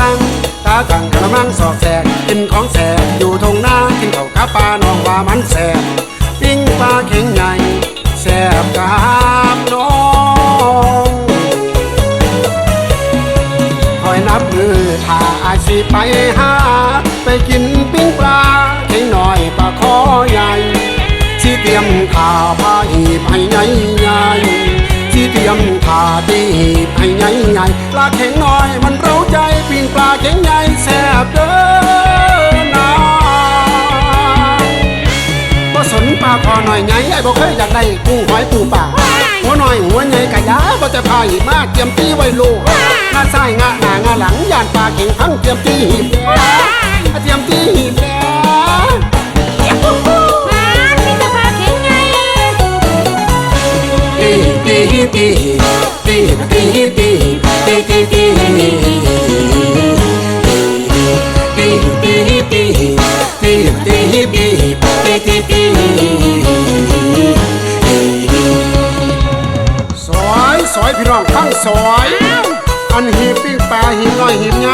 ตั้งตาตั้งกระมังสอบแสกกินของแสบอยู่ทงหน้ากินเข่าวขาปลานองว่ามันแสบปิ้งปลาเข่งใหญ่แสบกาบน้องคอยนับมือถ้าอาชีไปหา ไปกินปิ้งปลาเข่งหน่อยปลาคอใหญ่ที่เตรียมข่าผ้าหีบให้ใหญ่ใหญ่ที่เตรียมข่าตีหีบให้ใหญ่ใหญ่ปลาเข่งหน่อยมัน ปลาเข็งใหญ่แซ่บเด้อนางบ่สนปลาคอหน่อยใหญ่ไอ้บ่เคยอยากได้กูหอยปูปลาหัวหน่อยหัวใหญ่กะยาบ่จะพายมาเตรียมตีไว้ลูกถ้าใส่ยงาหน้างาหลังย่านปลาเข็งทั้งเตรียมตีเตรียมตีหีบตีตีตีตีตีตีตี สอยสอยพี่น้องข้างสอย อันหีบปิ้งปลาหีบน้อยหีบไง